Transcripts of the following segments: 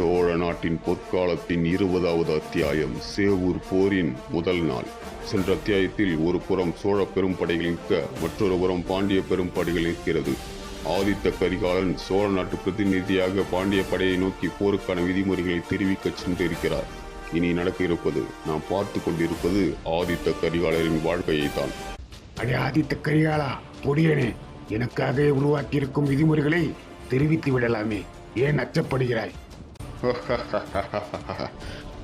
சோழ நாட்டின் பொற்காலத்தின் இருபதாவது அத்தியாயம் சேவூர் போரின் முதல் நாள். சென்ற அத்தியாயத்தில் ஒரு புறம் சோழ பெரும்படைகள் நிற்க மற்றொரு புறம் பாண்டிய பெரும்படைகள் நிற்கிறது. ஆதித்த கரிகாலன் சோழ நாட்டு பிரதிநிதியாக பாண்டிய படையை நோக்கி போருக்கான விதிமுறைகளை தெரிவிக்க சென்றிருக்கிறார். இனி நடக்க இருப்பது நாம் பார்த்து கொண்டிருப்பது ஆதித்த கரிகாலரின் வாழ்க்கையை தான் அடே ஆதித்த கரிகாலா பொடியனே எனக்காக உருவாக்கியிருக்கும் விதிமுறைகளை தெரிவித்து விடலாமே. ஏன் அச்சப்படுகிறாய்?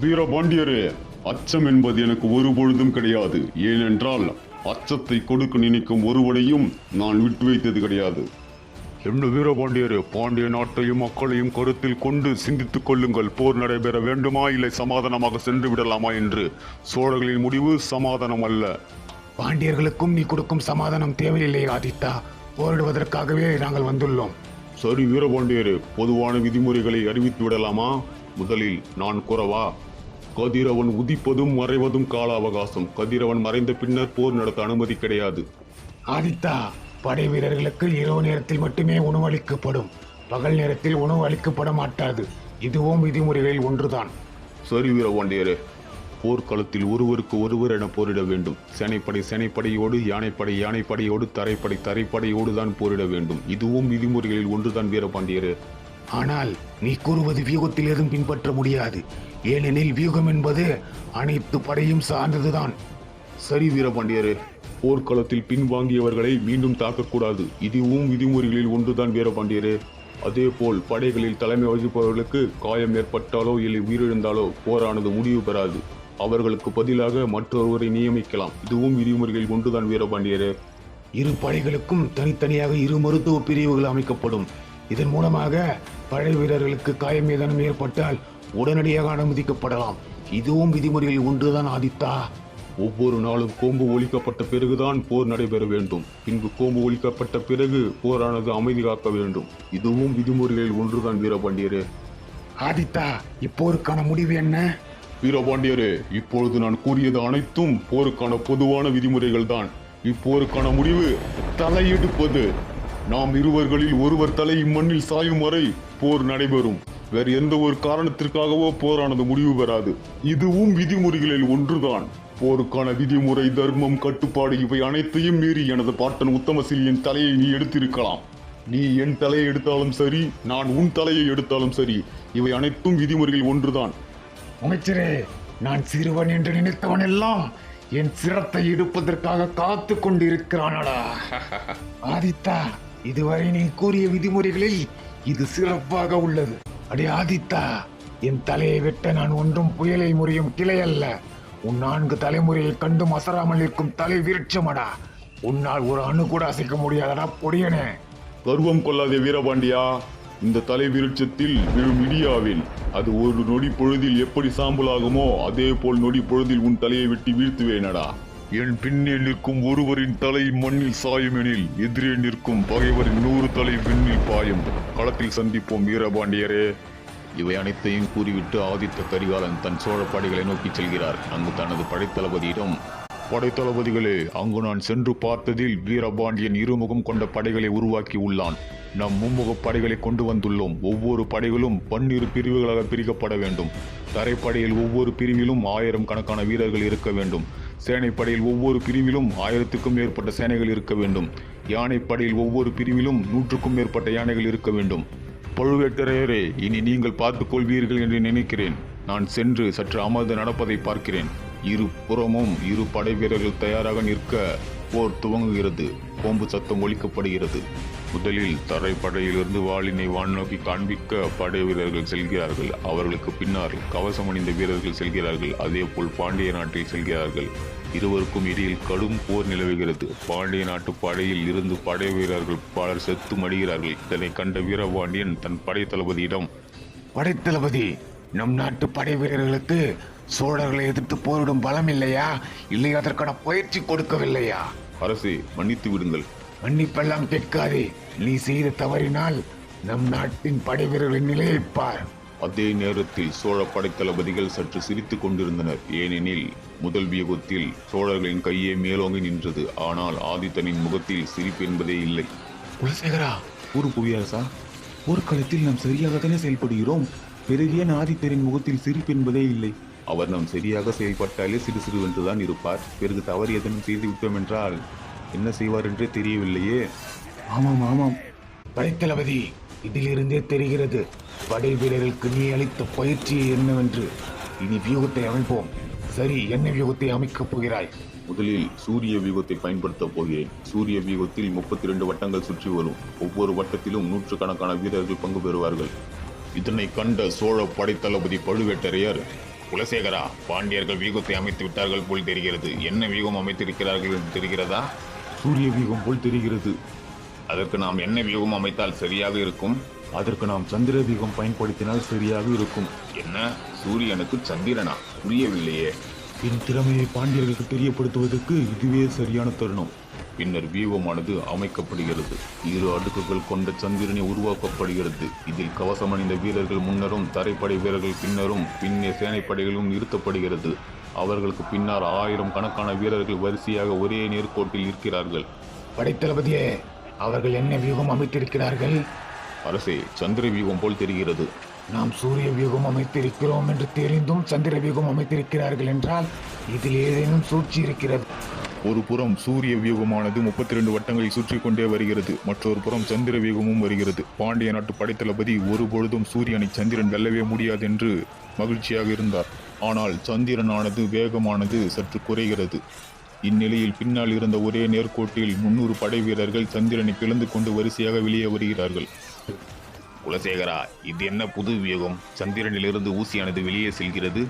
வீரபாண்டியரே அச்சம் என்பது எனக்கு ஒரு பொழுதும் கிடையாது. ஏனென்றால் அச்சத்தை கொடுக்க நினைக்கும் ஒருவனையும் நான் விட்டு வைத்தது கிடையாது. என்ன வீரபாண்டியரே பாண்டிய நாட்டையும் மக்களையும் கருத்தில் கொண்டு சிந்தித்துக் கொள்ளுங்கள். போர் நடைபெற வேண்டுமா? இல்லை சமாதானமாக சென்று விடலாமா என்று. சோழர்களின் முடிவு சமாதானம் அல்ல. பாண்டியர்களுக்கும் நீ கொடுக்கும் சமாதானம் தேவையில்லை ஆதித்தா. போரிடுவதற்காகவே நாங்கள் வந்துள்ளோம். சரி வீரபாண்டியரே பொதுவான விதிமுறைகளை அறிவித்து விடலாமா? முதலில் நான் கூறவா? கதிரவன் உதிப்பதும் மறைவதும் கால அவகாசம் கதிரவன் மறைந்த பின்னர் போர் நடத்த அனுமதி கிடையாது. ஆதித்தா படை வீரர்களுக்கு இரவு நேரத்தில் மட்டுமே உணவு அளிக்கப்படும். பகல் நேரத்தில் உணவு அளிக்கப்பட மாட்டாது. இதுவும் விதிமுறைகளில் ஒன்றுதான். சரி வீரபாண்டியரே. போர்க்களத்தில் ஒருவருக்கு ஒருவர் என போரிட வேண்டும். சேனைப்படை சேனைப்படையோடு யானைப்படை யானைப்படையோடு தரைப்படை தரைப்படையோடு தான் போரிட வேண்டும். இதுவும் விதிமுறைகளில் ஒன்றுதான் வீரபாண்டியரே. ஆனால் நீ கூறுவது வியூகத்தில் ஏதும் பின்பற்ற முடியாது. ஏனெனில் வியூகம் என்பது அனைத்து படையும் சார்ந்ததுதான். சரி வீரபாண்டியரே போர்க்களத்தில் பின்வாங்கியவர்களை மீண்டும் தாக்கக்கூடாது. இதுவும் விதிமுறைகளில் ஒன்றுதான் வீரபாண்டியரே. அதேபோல் படைகளில் தலைமை வகிப்பவர்களுக்கு காயம் ஏற்பட்டாலோ இல்லை உயிரிழந்தாலோ போரானது முடிவு பெறாது. அவர்களுக்கு பதிலாக மற்றொருவரை நியமிக்கலாம். இதுவும் விதிமுறைகளில் ஒன்றுதான் வீரபாண்டியரே. இரு படைகளுக்கும் தனித்தனியாக இரு மருத்துவ பிரிவுகள் அமைக்கப்படும். இதன் மூலமாக படை வீரர்களுக்கு காயம் ஏதேனும் ஏற்பட்டால் உடனடியாக அனுமதிக்கப்படலாம். இதுவும் விதிமுறைகளில் ஒன்றுதான் ஆதித்தா. ஒவ்வொரு நாளும் கோம்பு ஒலிக்கப்பட்ட பிறகுதான் போர் நடைபெற வேண்டும். பின்பு கோம்பு ஒலிக்கப்பட்ட பிறகு போரானது அமைதி காக்க வேண்டும். இதுவும் விதிமுறைகளில் ஒன்றுதான் வீரபாண்டியரே. ஆதித்தா இப்போருக்கான முடிவு என்ன? வீரபாண்டியரே இப்பொழுது நான் கூறியது அனைத்தும் போருக்கான பொதுவான விதிமுறைகள் தான் இப்போருக்கான முடிவு தலையெடுப்பது. நாம் இருவர்களில் ஒருவர் தலை இம்மண்ணில் சாயும் வரை போர் நடைபெறும். வேறு எந்த ஒரு காரணத்திற்காகவோ போரானது முடிவு பெறாது. இதுவும் விதிமுறைகளில் ஒன்றுதான். போருக்கான விதிமுறை தர்மம் கட்டுப்பாடு இவை அனைத்தையும் மீறி எனது பாட்டன் உத்தமசிலியின் தலையை நீ எடுத்திருக்கலாம். நீ என் தலையை எடுத்தாலும் சரி நான் உன் தலையை எடுத்தாலும் சரி இவை அனைத்தும் விதிமுறைகள் ஒன்றுதான். அமைச்சரே நான் சிறுவன் என்று நினைத்தவன் எல்லாம் என் சிரத்தை எடுப்பதற்காக காத்து கொண்டிருக்கிறானடா. ஆதித்தா இதுவரை நீ கூறிய விதிமுறைகளில் இது சிறப்பாக உள்ளது. அடே ஆதித்தா என் தலையை வெட்ட நான் ஒன்றும் புயலை முறையும் கிளை அல்ல. உன் நான்கு தலைமுறையை கண்டும் அசராமல் இருக்கும் தலை விருட்சமடா. உன்னால் ஒரு அணு கூட அசைக்க முடியாதடா பொடியனே கர்வம் கொள்ளாதே வீரபாண்டியா. இந்த தலை விருட்சத்தில் விழும் இடியாவில். அது ஒரு நொடி பொழுதில் எப்படி சாம்பலாகுமோ அதே போல் நொடி பொழுதில் உன் தலையை வெட்டி வீழ்த்துவேனடா. என் பின்னே நிற்கும் ஒருவரின் தலை மண்ணில் சாயும் எனில் எதிரே நிற்கும் பகைவரின் நூறு தலை விண்ணில் பாயும். களத்தில் சந்திப்போம் வீரபாண்டியரே. இவை அனைத்தையும் கூறிவிட்டு ஆதித்த கரிகாலன் தன் சோழ படைகளை நோக்கி செல்கிறார். அங்கு தனது படைத்தளபதியிடம் படைத்தளபதிகளே அங்கு நான் சென்று பார்த்ததில் வீரபாண்டியன் இருமுகம் கொண்ட படைகளை உருவாக்கி உள்ளான். நம் மும்முக படைகளை கொண்டு வந்துள்ளோம். ஒவ்வொரு படைகளும் பன்னிரு பிரிவுகளாக பிரிக்கப்பட வேண்டும். தரைப்படையில் ஒவ்வொரு பிரிவிலும் ஆயிரம் கணக்கான வீரர்கள் இருக்க வேண்டும். சேனைப்படையில் ஒவ்வொரு பிரிவிலும் ஆயிரத்துக்கும் மேற்பட்ட சேனைகள் இருக்க வேண்டும். யானைப்படையில் ஒவ்வொரு பிரிவிலும் நூற்றுக்கும் மேற்பட்ட யானைகள் இருக்க வேண்டும். பழுவேட்டரையரே இனி நீங்கள் பார்த்துக் கொள்வீர்கள் என்று நினைக்கிறேன். நான் சென்று சற்று அமர்ந்து நடப்பதை பார்க்கிறேன். இரு புறமும் இரு படை வீரர்கள் தயாராக நிற்க போர் துவங்குகிறது. கோம்பு சத்தம் ஒழிக்கப்படுகிறது முதலில் தரைப்படையிலிருந்து வாளினை வான் நோக்கி காண்பிக்க படை வீரர்கள் செல்கிறார்கள். அவர்களுக்கு பின்னால் கவசம் அணிந்த வீரர்கள் செல்கிறார்கள். அதேபோல் பாண்டிய நாட்டில் செல்கிறார்கள். இருவருக்கும் இடையில் கடும் போர் நிலவுகிறது. பாண்டிய நாட்டு படையில் இருந்து படை வீரர்கள் பலர் செத்து மடிகிறார்கள் இதனை கண்ட வீரபாண்டியன் தன் படை தளபதியிடம் படைத்தளபதி நம் நாட்டு படை வீரர்களுக்கு சோழர்களை எதிர்த்து போரிடும் பலம் இல்லையா? இல்லை அதற்கான பயிற்சி கொடுக்கவில்லையா? அரசே மன்னித்து விடுங்கள். மன்னிப்பெல்லாம் கேட்காதே. நீ செய்த தவறினால் நம் நாட்டின் படை வீரர்களின் நிலையை பார். அதே நேரத்தில் சோழ படைத்தளபதிகள் சற்று சிரித்துக் கொண்டிருந்தனர். ஏனெனில் முதல் வியூகத்தில் சோழர்களின் கையே மேலோங்கி நின்றது. ஆனால் ஆதித்தனின் முகத்தில் சிரிப்பு என்பதே இல்லை. குலசேகரா ஒரு புவியரசா போர்க்களத்தில் நாம் சரியாக தானே செயல்படுகிறோம். பிறகு ஏன் ஆதித்தரின் முகத்தில் சிரிப்பு என்பதே இல்லை. அவர் நாம் சரியாக செயல்பட்டாலே சிறு சிறு என்றுதான் இருப்பார். பிறகு தவறு எதனும் செய்து விட்டோம் என்றால் என்ன செய்வார் என்றே தெரியவில்லையே. ஆமாம் ஆமாம். படைத்தளபதி இதிலிருந்தே தெரிகிறது. படை வீரர்களுக்கு நீ அளித்த பயிற்சி என்னவென்று. இனி வியூகத்தை அமைப்போம். சரி என்ன வியூகத்தை அமைக்கப் போகிறாய்? முதலில் சூரிய வியூகத்தை பயன்படுத்தப் போகிறேன். சூரிய வியூகத்தில் முப்பத்தி ரெண்டு வட்டங்கள் சுற்றி வரும். ஒவ்வொரு வட்டத்திலும் நூற்றுக்கணக்கான வீரர்கள் பங்கு பெறுவார்கள். இதனை கண்ட சோழ படைத்தளபதி பழுவேட்டரையர் குலசேகரா பாண்டியர்கள் வியூகத்தை அமைத்து விட்டார்கள் போல் தெரிகிறது. என்ன வியூகம் அமைத்திருக்கிறார்கள் என்று தெரிகிறதா? சூரிய வியூகம் போல் தெரிகிறது. அதற்கு நாம் என்ன வியூகம் அமைத்தால் சரியாக இருக்கும்? அதற்கு நாம் சந்திர வியூகம் பயன்படுத்தினால் சரியாக இருக்கும். என்ன? சூரியனுக்கு சந்திரனா? புரியவில்லையே. என் திறமையை பாண்டியர்களுக்கு தெரியப்படுத்துவதற்கு இதுவே சரியான தருணம். பின்னர் வியூகமானது அமைக்கப்படுகிறது. இரு அடுக்குகள் கொண்ட சந்திரனை உருவாக்கப்படுகிறது. இதில் கவசம் அணிந்த வீரர்கள் முன்னரும் தரைப்படை வீரர்கள் பின்னரும் பின்னே சேனைப்படைகளும் நிறுத்தப்படுகிறது. அவர்களுக்கு பின்னால் ஆயிரம் கணக்கான வீரர்கள் வரிசையாக ஒரே நேர்கோட்டில் இருக்கிறார்கள் படைத்தளபதியே அவர்கள் என்ன வியூகம் அமைத்திருக்கிறார்கள்? அரசே சந்திர வியூகம் போல் தெரிகிறது. நாம் சூரிய வியூகம் அமைத்திருக்கிறோம் என்று தெரிந்தும் சந்திர வியூகம் அமைத்திருக்கிறார்கள் என்றால் இதில் ஏதேனும் சூழ்ச்சி இருக்கிறது. ஒரு புறம் சூரிய வியூகமானது முப்பத்தி ரெண்டு வட்டங்களை சுற்றி கொண்டே வருகிறது. மற்றொரு புறம் சந்திர வியூகமும் வருகிறது. பாண்டிய நாட்டு படைத்தளபதி ஒரு பொழுதும் சூரியனை சந்திரன் வெல்லவே முடியாது என்று மகிழ்ச்சியாக இருந்தார். ஆனால் சந்திரனானது வேகமானது சற்று குறைகிறது. இந்நிலையில் பின்னால் இருந்த ஒரே நேர்கோட்டில் முன்னூறு படை வீரர்கள் சந்திரனை பிளந்து கொண்டு வரிசையாக வெளியே வருகிறார்கள். குலசேகரா இது என்ன புது வியூகம்? சந்திரனிலிருந்து ஊசியானது வெளியே செல்கிறது.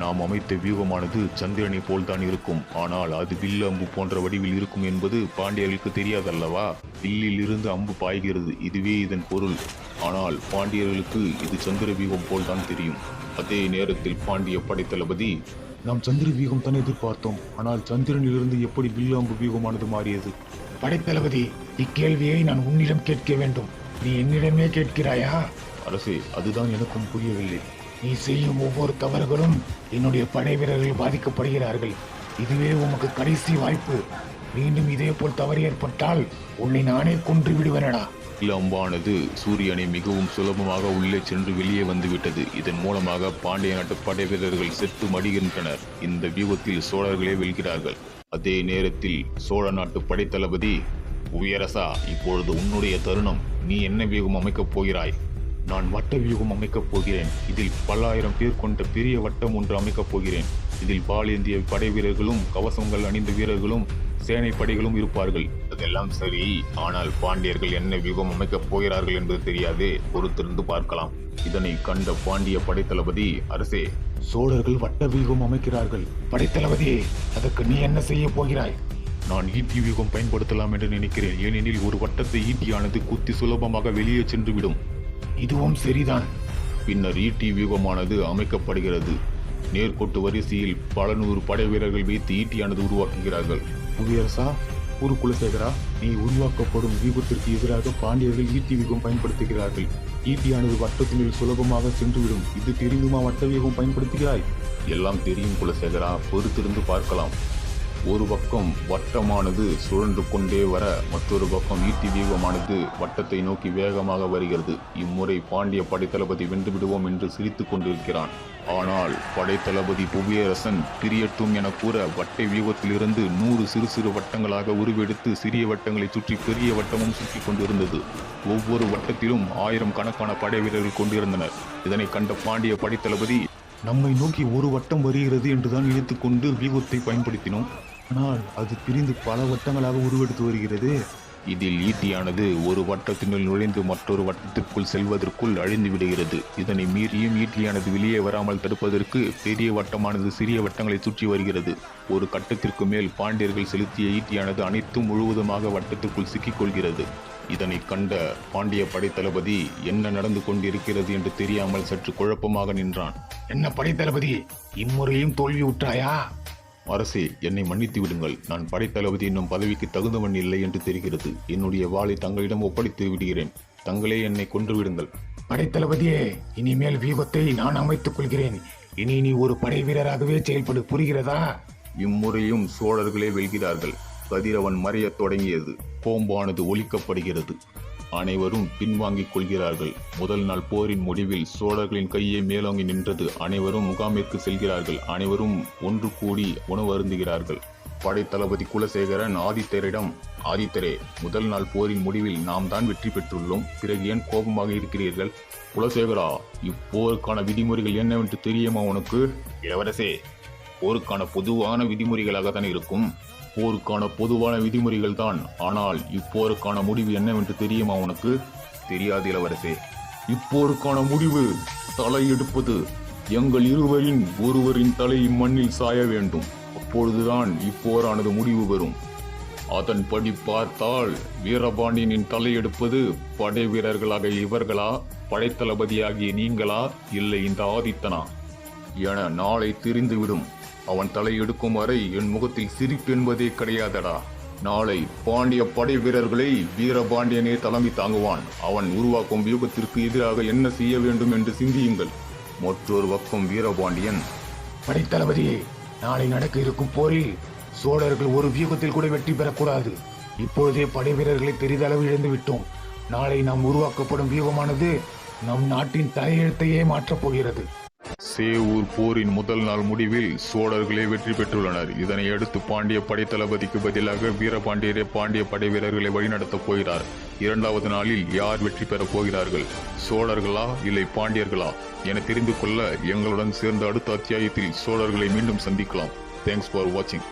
நாம் அமைத்த வியூகமானது சந்திரனை போல்தான் இருக்கும். ஆனால் அது வில் அம்பு போன்ற வடிவில் இருக்கும் என்பது பாண்டியர்களுக்கு தெரியாதல்லவா? வில்லில் இருந்து அம்பு பாய்கிறது இதுவே இதன் பொருள். ஆனால் பாண்டியர்களுக்கு இது சந்திர வியூகம் போல்தான் தெரியும். அதே நேரத்தில் பாண்டிய படைத்தளபதி நாம் சந்திர வியூகம் தான் எதிர்பார்த்தோம். ஆனால் சந்திரனிலிருந்து எப்படி வில்லாம்பு வியூகமானது மாறியது? படைத்தளபதி இக்கேள்வியை நான் உன்னிடம் கேட்க வேண்டும். நீ என்னிடமே கேட்கிறாயா? அரசே அதுதான் எனக்கும் புரியவில்லை. நீ செய்யும் ஒவ்வொரு தவறுகளும் என்னுடைய படை வீரர்கள் பாதிக்கப்படுகிறார்கள். இதுவே உமக்கு கடைசி வாய்ப்பு. மீண்டும் இதே போல் தவறு ஏற்பட்டால் உன்னை நானே கொன்று விடுவேனடா. இளம்பானது சூரியனை மிகவும் சுலபமாக உள்ளே சென்று வெளியே வந்துவிட்டது. இதன் மூலமாக பாண்டிய நாட்டு படை வீரர்கள் செத்து மடிகின்றனர். இந்த வியூகத்தில் சோழர்களே வெல்கிறார்கள். அதே நேரத்தில் சோழ நாட்டு படைத்தளபதி உயரசா இப்பொழுது உன்னுடைய தருணம். நீ என்ன வியூகம் அமைக்கப் போகிறாய்? நான் வட்ட வியூகம் அமைக்கப் போகிறேன். இதில் பல்லாயிரம் பேர் கொண்ட பெரிய வட்டம் ஒன்று அமைக்கப் போகிறேன். இதில் பால் இந்திய படை வீரர்களும் கவசங்கள் அணிந்த வீரர்களும் சேனை படைகளும் இருப்பார்கள். அதெல்லாம் சரி. ஆனால் பாண்டியர்கள் என்ன வியூகம் அமைக்கப் போகிறார்கள் என்பது தெரியாது. பொறுத்திருந்து பார்க்கலாம். இதனை கண்ட பாண்டிய படைத்தளபதி அரசே சோழர்கள் வட்ட வியூகம் அமைக்கிறார்கள். படைத்தளபதியே அதற்கு நீ என்ன செய்ய போகிறாய்? நான் ஈட்டி வியூகம் பயன்படுத்தலாம் என்று நினைக்கிறேன். ஏனெனில் ஒரு வட்டத்தை ஈட்டியானது குத்தி சுலபமாக வெளியே சென்றுவிடும். இதுவும் சரிதான். பின்னர் ஈட்டி வியூகமானது அமைக்கப்படுகிறது. நேர்கோட்டு வரிசையில் பல நூறு படை வீரர்கள் வைத்து ஈட்டியானது உருவாக்குகிறார்கள். புவியரசா ஒரு குலசேகரா நீ உருவாக்கப்படும் வியூகத்திற்கு எதிராக பாண்டியர்கள் ஈட்டி வியூகம் பயன்படுத்துகிறார்கள். ஈட்டியானது வட்டத்தினுள் சுலபமாக சென்றுவிடும். இது தெரிந்துமா வட்ட வியூகம் பயன்படுத்துகிறாய்? எல்லாம் தெரியும் குலசேகரா பொறுத்திருந்து பார்க்கலாம். ஒரு பக்கம் வட்டமானது சுழன்று கொண்டே வர மற்றொரு பக்கம் ஈட்டி தீபமானது வட்டத்தை நோக்கி வேகமாக வருகிறது. இம்முறை பாண்டிய படைத்தளபதி வென்று விடுவோம் என்று சிரித்துக் கொண்டிருக்கிறான். ஆனால் படைத்தளபதி புவியரசன் பிரியட்டும் என கூற வட்டை வியூகத்திலிருந்து நூறு சிறு சிறு வட்டங்களாக உருவெடுத்து சிறிய வட்டங்களை சுற்றி பெரிய வட்டமும் சுற்றி கொண்டிருந்தது. ஒவ்வொரு வட்டத்திலும் ஆயிரம் கணக்கான படை வீரர்கள் கொண்டிருந்தனர். இதனை கண்ட பாண்டிய படைத்தளபதி நம்மை நோக்கி ஒரு வட்டம் வருகிறது என்றுதான் நினைத்துக் கொண்டு வியூகத்தை பயன்படுத்தினோம். ஆனால் அது பிரிந்து பல வட்டங்களாக உருவெடுத்து வருகிறது. இதில் ஈட்டியானது ஒரு வட்டத்தினுள் நுழைந்து மற்றொரு வட்டத்திற்குள் செல்வதற்குள் அழிந்து விடுகிறது. இதனை மீறியும் ஈட்டியானது வெளியே வராமல் தடுப்பதற்கு பெரிய வட்டமானது சிறிய வட்டங்களை சுற்றி வருகிறது. ஒரு கட்டத்திற்கு மேல் பாண்டியர்கள் செலுத்திய ஈட்டியானது அனைத்தும் முழுவதுமாக வட்டத்திற்குள் சிக்கிக்கொள்கிறது இதனை கண்ட பாண்டிய படைத்தளபதி என்ன நடந்து கொண்டிருக்கிறது என்று தெரியாமல் சற்று குழப்பமாக நின்றான். என்ன படைத்தளபதி? இம்முறையும் தோல்வி உற்றாயா? அரசே என்னை மன்னித்து விடுங்கள். நான் படைத்தளபதி என்னும் பதவிக்கு தகுந்தவன் இல்லை என்று தெரிகிறது. என்னுடைய வாளை தங்களிடம் ஒப்படைத்து விடுகிறேன். தங்களே என்னை கொன்று விடுங்கள். படைத்தளபதியே இனிமேல் வியூகத்தை நான் அமைத்துக் கொள்கிறேன். இனி நீ ஒரு படை வீரராகவே செயல்படு. புரிகிறதா? இம்முறையும் சோழர்களே வெல்கிறார்கள். கதிரவன் மறையத் தொடங்கியது. கோம்பானது ஒலிக்கப்படுகிறது அனைவரும் பின்வாங்கிக் கொள்கிறார்கள். முதல் நாள் போரின் முடிவில் சோழர்களின் கையே மேலோங்கி நின்றது. அனைவரும் முகாமிற்கு செல்கிறார்கள். அனைவரும் ஒன்று கூடி உணவு அருந்துகிறார்கள். படைத்தளபதி குலசேகரன் ஆதித்தரிடம் ஆதித்தரே முதல் நாள் போரின் முடிவில் நாம் தான் வெற்றி பெற்றுள்ளோம். பிறகு ஏன் கோபமாக இருக்கிறீர்கள்? குலசேகரா இப்போருக்கான விதிமுறைகள் என்னவென்று தெரியுமா உனக்கு? இளவரசே போருக்கான பொதுவான விதிமுறைகளாக தான் இருக்கும். போருக்கான பொதுவான விதிமுறைகள் தான். ஆனால் இப்போருக்கான முடிவு என்னவென்று தெரியுமா உனக்கு? தெரியாது இளவரசே. இப்போருக்கான முடிவு தலை எடுப்பது எங்கள் இருவரின் ஒருவரின் தலை மண்ணில் சாய வேண்டும். அப்பொழுதுதான் இப்போரானது முடிவு பெறும் அதன்படி பார்த்தால் வீரபாண்டியனின் தலையெடுப்பது படை வீரர்களாக இவர்களா? படைத்தளபதியாகிய நீங்களா? இல்லை இந்த ஆதித்தனா? என நாளை தெரிந்துவிடும். அவன் தலையெடுக்கும் வரை என் முகத்தில் சிரிப்பு என்பதே கிடையாதடா. நாளை பாண்டிய படை வீரர்களை வீரபாண்டியனே தலைமை தாங்குவான். அவன் உருவாக்கும் வியூகத்திற்கு எதிராக என்ன செய்ய வேண்டும் என்று சிந்தியுங்கள். மற்றொரு பக்கம் வீரபாண்டியன் படைத்தளபதியே நாளை நடக்க இருக்கும் போரில் சோழர்கள் ஒரு வியூகத்தில் கூட வெற்றி பெறக்கூடாது. இப்பொழுதே படை வீரர்களை பெரிதளவு இழந்து விட்டோம். நாளை நாம் உருவாக்கப்படும் வியூகமானது நம் நாட்டின் தலையெழுத்தையே மாற்றப் போகிறது. சேவூர் போரின் முதல் நாள் முடிவில் சோழர்களே வெற்றி பெற்றுள்ளனர். இதனையடுத்து பாண்டிய படைத்தளபதிக்கு பதிலாக வீரபாண்டியரே பாண்டிய படை வீரர்களை வழிநடத்தப் போகிறார். இரண்டாவது நாளில் யார் வெற்றி பெறப் போகிறார்கள்? சோழர்களா இல்லை பாண்டியர்களா? என தெரிந்து கொள்ள எங்களுடன் சேர்ந்த அடுத்த அத்தியாயத்தில் சோழர்களை மீண்டும் சந்திக்கலாம். தேங்க்ஸ் ஃபார் வாட்சிங்